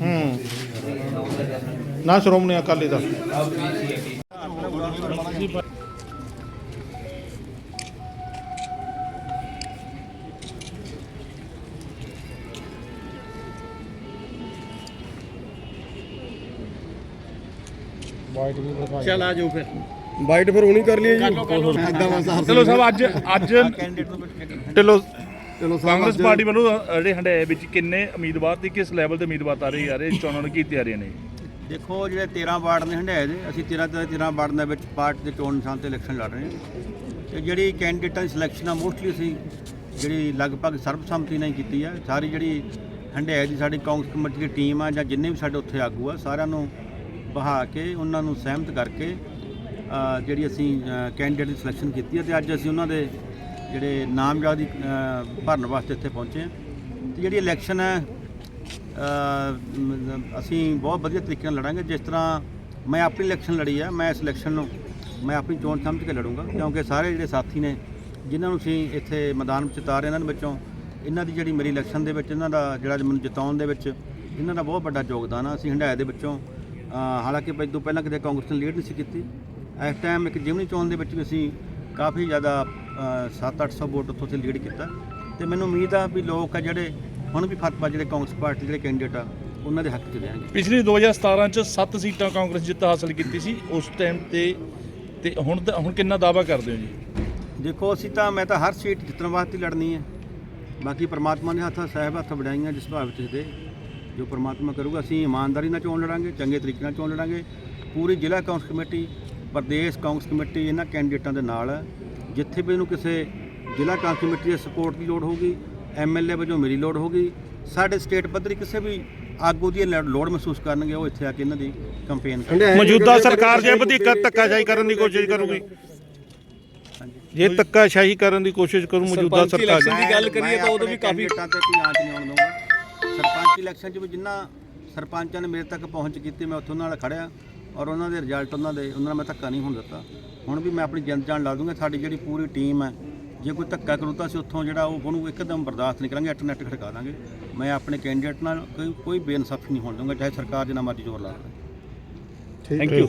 ਹੂੰ ਨਾ ਸ਼੍ਰੋਮਣੀ ਅਕਾਲੀ ਦਲ। ਚਲ ਆ ਜਾਓ ਫਿਰ। ਬਾਈਟ ਫਿਰ ਹੁਣੀ ਕਰ ਲਈ ਜੀ। ਚਲੋ ਸਾਹਿਬ ਅੱਜ ਅੱਜ ਢਿੱਲੋਂ ਚਲੋ ਕਾਂਗਰਸ ਪਾਰਟੀ ਵੱਲੋਂ ਜਿਹੜੇ ਹੰਡਾਏ ਵਿੱਚ ਕਿੰਨੇ ਉਮੀਦਵਾਰ ਤੇ ਕਿਸ ਲੈਵਲ ਤੇ ਉਮੀਦਵਾਰ ਆ ਰਹੇ ਆ ਰਹੇ ਚੋਣਾਂ ਨੂੰ ਕੀ ਤਿਆਰੀਆਂ ਨੇ? ਦੇਖੋ ਜਿਹੜੇ 13 ਵਾਰਡ ਨੇ ਹੰਡਾਏ ਦੇ, ਅਸੀਂ 13 ਤੇ 13 ਵਾਰਡ ਦੇ ਵਿੱਚ ਪਾਰਟੀ ਦੇ ਚੋਣ ਨਿਸ਼ਾਨ ਤੇ ਇਲੈਕਸ਼ਨ ਲੜ ਰਹੇ ਹਾਂ। ਤੇ ਜਿਹੜੀ ਕੈਂਡੀਡੇਟਾਂ ਦੀ ਸਿਲੈਕਸ਼ਨ ਆ ਮੋਸਟਲੀ ਅਸੀਂ ਜਿਹੜੀ ਲਗਭਗ ਸਰਬਸੰਮਤੀ ਨਾਲ ਹੀ ਕੀਤੀ ਆ। ਸਾਰੀ ਜਿਹੜੀ ਹੰਡਾਏ ਦੀ ਸਾਡੀ ਕਾਂਗਰਸ ਕਮੇਟੀ ਦੀ ਟੀਮ ਆ ਜਾਂ ਜਿੰਨੇ ਵੀ ਸਾਡੇ ਉੱਥੇ ਆਗੂ ਆ, ਸਾਰਿਆਂ ਨੂੰ ਬਹਾ ਕੇ, ਉਹਨਾਂ ਨੂੰ ਸਹਿਮਤ ਕਰਕੇ ਜਿਹੜੀ ਅਸੀਂ ਕੈਂਡੀਡੇਟ ਦੀ ਸਿਲੈਕਸ਼ਨ ਕੀਤੀ ਹੈ ਤੇ ਅੱਜ ਅਸੀਂ ਉਹਨਾਂ ਦੇ ਜਿਹੜੇ ਨਾਮਜ਼ਦਗੀ ਭਰਨ ਵਾਸਤੇ ਇੱਥੇ ਪਹੁੰਚੇ ਹਾਂ ਤੇ ਜਿਹੜੀ ਇਲੈਕਸ਼ਨ ਹੈ ਅਸੀਂ ਬਹੁਤ ਵਧੀਆ ਤਰੀਕੇ ਨਾਲ ਲੜਾਂਗੇ। ਜਿਸ ਤਰ੍ਹਾਂ ਮੈਂ ਆਪਣੀ ਇਲੈਕਸ਼ਨ ਲੜੀ ਆ, ਮੈਂ ਇਸ ਇਲੈਕਸ਼ਨ ਨੂੰ ਮੈਂ ਆਪਣੀ ਚੋਣ ਸਮਝ ਕੇ ਲੜੂੰਗਾ, ਕਿਉਂਕਿ ਸਾਰੇ ਜਿਹੜੇ ਸਾਥੀ ਨੇ, ਜਿਨ੍ਹਾਂ ਨੂੰ ਅਸੀਂ ਇੱਥੇ ਮੈਦਾਨ ਵਿੱਚ ਉਤਾਰੇ ਇਹਨਾਂ ਦੇ ਵਿੱਚੋਂ ਇਹਨਾਂ ਦੀ ਜਿਹੜੀ ਮੇਰੀ ਇਲੈਕਸ਼ਨ ਦੇ ਵਿੱਚ, ਇਹਨਾਂ ਦਾ ਜਿਹੜਾ ਮੈਨੂੰ ਜਿਤਾਉਣ ਦੇ ਵਿੱਚ, ਇਹਨਾਂ ਦਾ ਬਹੁਤ ਵੱਡਾ ਯੋਗਦਾਨ ਆ। ਅਸੀਂ ਹੰਡਾਏ ਦੇ ਵਿੱਚੋਂ ਹਾਲਾਂਕਿ ਪਹਿ- ਤੋਂ ਪਹਿਲਾਂ ਕਿਤੇ ਕਾਂਗਰਸ ਨੇ ਲੀਡ ਨਹੀਂ ਸੀ ਕੀਤੀ। ਇਸ ਟਾਈਮ ਇੱਕ ਜਿਮਨੀ ਚੋਣ ਦੇ ਵਿੱਚ ਵੀ ਅਸੀਂ ਕਾਫੀ ਜ਼ਿਆਦਾ 7-800 ਵੋਟ ਉੱਥੋਂ ਤੇ ਲੀਡ ਕੀਤਾ। ਤੇ ਮੈਨੂੰ ਉਮੀਦ ਆ ਵੀ ਲੋਕ ਆ ਜਿਹੜੇ ਹੁਣ ਵੀ ਫਤਵਾ ਜਿਹੜੇ ਕਾਂਗਰਸ ਪਾਰਟੀ ਜਿਹੜੇ ਕੈਂਡੀਡੇਟ ਆ ਉਹਨਾਂ ਦੇ ਹੱਕ 'ਚ ਦੇਣਗੇ। ਪਿਛਲੀ 2017 ਚ 7 ਸੀਟਾਂ ਕਾਂਗਰਸ ਜਿੱਤ ਹਾਸਲ ਕੀਤੀ ਸੀ ਉਸ ਟਾਈਮ ਤੇ ਤੇ ਹੁਣ ਦਾ- ਹੁਣ ਕਿੰਨਾ ਦਾਵਾ ਕਰਦੇ ਹੋ ਜੀ? ਦੇਖੋ ਅਸੀਂ ਤਾਂ ਮੈਂ ਤਾਂ ਹਰ ਸੀਟ ਜਿੱਤਣ ਵਾਸਤੇ ਲੜਨੀ ਹੈ। ਬਾਕੀ ਪ੍ਰਮਾਤਮਾ ਨੇ ਹੱਥ ਸਾਹਿਬ ਹੱਥ ਵਡਾਈਆਂ ਜਿਸ ਭਾਵ ਵਿੱਚ ਦੇ ਜੋ ਪ੍ਰਮਾਤਮਾ ਕਰੂਗਾ ਅਸੀਂ ਇਮਾਨਦਾਰੀ ਨਾਲ ਚੋਣ ਲੜਾਂਗੇ ਚੰਗੇ ਤਰੀਕੇ ਨਾਲ ਚੋਣ ਲੜਾਂਗੇ। ਪੂਰੀ ਜ਼ਿਲ੍ਹਾ ਕਾਂਗਰਸ ਕਮੇਟੀ ਪ੍ਰਦੇਸ਼ ਕਾਂਗਰਸ ਕਮੇਟੀ ਇਹਨਾਂ ਕੈਂਡੀਡੇਟਾਂ ਦੇ ਨਾਲ ਹੈ ਜਿੱਥੇ ਵੀ ਇਹਨੂੰ ਕਿਸੇ ਜ਼ਿਲ੍ਹਾ ਕਾਂਗਰਸ ਕਮੇਟੀ ਦੇ ਸਪੋਰਟ ਦੀ ਲੋੜ ਹੋਊਗੀ ਐਮਐਲਏ ਵਜੋਂ ਮੇਰੀ ਲੋੜ ਹੋਊਗੀ ਸਾਡੇ ਸਟੇਟ ਪੱਧਰੀ ਕਿਸੇ ਵੀ ਆਗੂ ਦੀ ਲੜ- ਮਹਿਸੂਸ ਕਰਨਗੇ ਉਹ ਇੱਥੇ ਆ ਕੇ ਇਹਨਾਂ ਦੀ ਕੰਪੇਨ ਕਰਨ ਹੰਡਾਏ ਮੌਜੂਦਾ ਸਰਕਾਰ ਜੇ ਵਧੀ ਧੱਕਾਸ਼ਾਹੀ ਕਰਨ ਦੀ ਕੋਸ਼ਿਸ਼ ਕਰੂਗੀ। ਜੇ ਧੱਕਾਸ਼ਾਹੀ ਕਰਨ ਦੀ ਕੋਸ਼ਿਸ਼ ਕਰੂ ਮੌਜੂਦਾ ਸਰਕਾਰ ਦੀ ਗੱਲ ਕਰੀਏ ਤਾਂ ਉਦੋਂ ਵੀ ਕਾਫੀ ਤੇ ਕੋਈ ਆਂਚ ਨਹੀਂ ਆਉਣ ਦਊਂਗਾ। ਸਰਪੰਚ ਇਲੈਕਸ਼ਨ 'ਚ ਵੀ ਜਿੰਨਾ ਸਰਪੰਚਾਂ ਨੇ ਮੇਰੇ ਤੱਕ ਪਹੁੰਚ ਕੀਤੀ ਮੈਂ ਉੱਥੋਂ ਨਾਲ ਖੜਿਆ ਔਰ ਉਹਨਾਂ ਦੇ ਰਿਜ਼ਲਟ ਉਹਨਾਂ ਦੇ ਉਹਨਾਂ ਨਾਲ ਮੈਂ ਧੱਕਾ ਨਹੀਂ ਹੋਣ ਦਿੱਤਾ। ਹੁਣ ਵੀ ਮੈਂ ਆਪਣੀ ਜਿੰਦ ਜਾਨ ਲਾ ਦੂੰਗਾ ਸਾਡੀ ਜਿਹੜੀ ਪੂਰੀ ਟੀਮ ਹੈ ਜੇ ਕੋਈ ਧੱਕਾ ਕਰੂ ਤਾਂ ਅਸੀਂ ਉੱਥੋਂ ਜਿਹੜਾ ਉਹ ਉਹਨੂੰ ਇੱਕਦਮ ਬਰਦਾਸ਼ਤ ਨਹੀਂ ਕਰਾਂਗੇ ਅੱਟ ਨੱਟ ਖੜਕਾ ਦਾਂਗੇ। ਮੈਂ ਆਪਣੇ ਕੈਂਡੀਡੇਟ ਨਾਲ ਕੋਈ ਕੋਈ ਬੇਇਨਸਾਫੀ ਨਹੀਂ ਹੋਣ ਦਊਂਗਾ ਚਾਹੇ ਸਰਕਾਰ ਜਿੰਨਾ ਮਰਜ਼ੀ ਜ਼ੋਰ ਲਾ ਲਵੇ ਥੈਂਕ ਯੂ